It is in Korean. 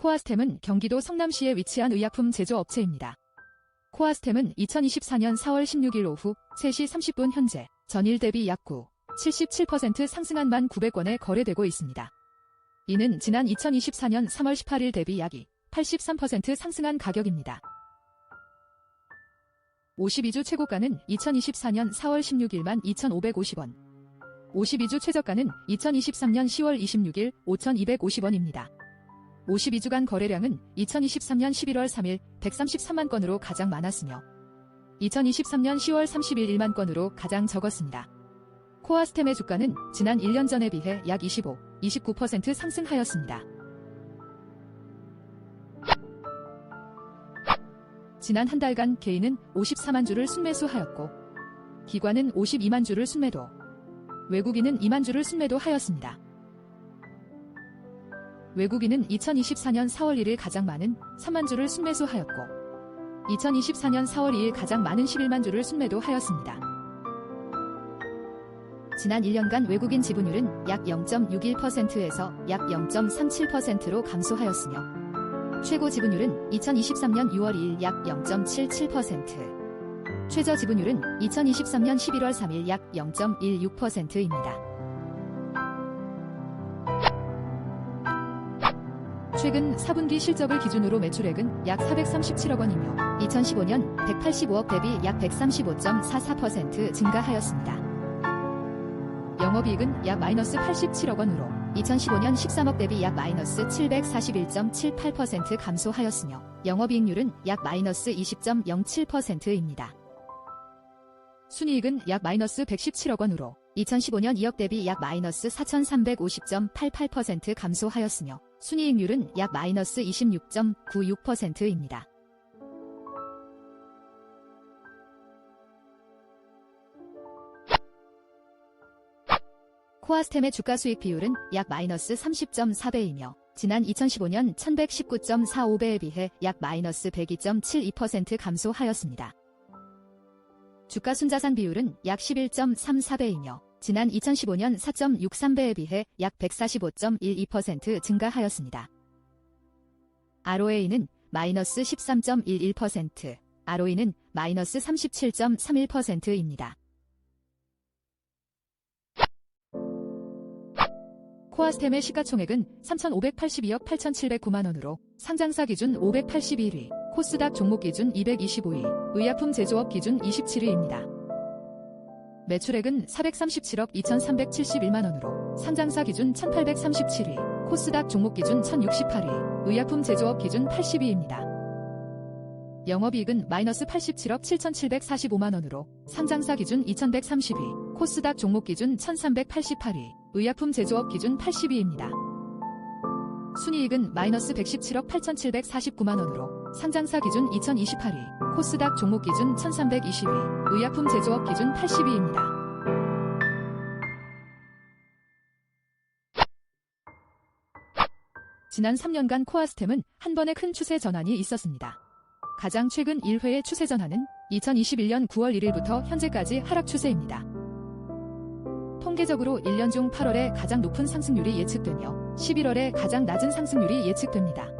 코아스템은 경기도 성남시에 위치한 의약품 제조업체입니다. 코아스템은 2024년 4월 16일 오후 3시 30분 현재 전일 대비 약 9, 77% 상승한 1,900원에 거래되고 있습니다. 이는 지난 2024년 3월 18일 대비 약 2, 83% 상승한 가격입니다. 52주 최고가는 2024년 4월 16일만 2,550원. 52주 최저가는 2023년 10월 26일 5,250원입니다. 52주간 거래량은 2023년 11월 3일 133만 건으로 가장 많았으며 2023년 10월 30일 1만 건으로 가장 적었습니다. 코아스템의 주가는 지난 1년 전에 비해 약 25, 29% 상승하였습니다. 지난 한 달간 개인은 54만 주를 순매수하였고 기관은 52만 주를 순매도, 외국인은 2만 주를 순매도하였습니다. 외국인은 2024년 4월 1일 가장 많은 3만 주를 순매수하였고 2024년 4월 2일 가장 많은 11만 주를 순매도하였습니다. 지난 1년간 외국인 지분율은 약 0.61%에서 약 0.37%로 감소하였으며 최고 지분율은 2023년 6월 2일 약 0.77%, 최저 지분율은 2023년 11월 3일 약 0.16%입니다. 최근 4분기 실적을 기준으로 매출액은 약 437억 원이며 2015년 185억 대비 약 135.44% 증가하였습니다. 영업이익은 약 마이너스 87억 원으로 2015년 13억 대비 약 마이너스 741.78% 감소하였으며 영업이익률은 약 마이너스 20.07%입니다. 순이익은 약 마이너스 117억 원으로 2015년 2억 대비 약 마이너스 4,350.88% 감소하였으며 순이익률은 약 마이너스 26.96%입니다. 코아스템의 주가 수익 비율은 약 마이너스 30.4배이며 지난 2015년 1119.45배에 비해 약 마이너스 102.72% 감소하였습니다. 주가 순자산 비율은 약 11.34배이며 지난 2015년 4.63배에 비해 약 145.12% 증가하였습니다. ROA는 마이너스 13.11%, ROE는 마이너스 37.31%입니다. 코아스템의 시가총액은 3,582억 8,709만 원으로 상장사 기준 581위, 코스닥 종목 기준 225위, 의약품 제조업 기준 27위입니다. 매출액은 437억 2,371만 원으로 상장사 기준 1,837위, 코스닥 종목 기준 1,068위, 의약품 제조업 기준 80위입니다. 영업이익은 마이너스 87억 7,745만 원으로 상장사 기준 2,130위, 코스닥 종목 기준 1,388위, 의약품 제조업 기준 80위입니다. 순이익은 마이너스 117억 8,749만 원으로 상장사 기준 2028위, 코스닥 종목 기준 1,320위, 의약품 제조업 기준 80위입니다. 지난 3년간 코아스템은 한 번의 큰 추세 전환이 있었습니다. 가장 최근 1회의 추세 전환은 2021년 9월 1일부터 현재까지 하락 추세입니다. 통계적으로 1년 중 8월에 가장 높은 상승률이 예측되며 11월에 가장 낮은 상승률이 예측됩니다.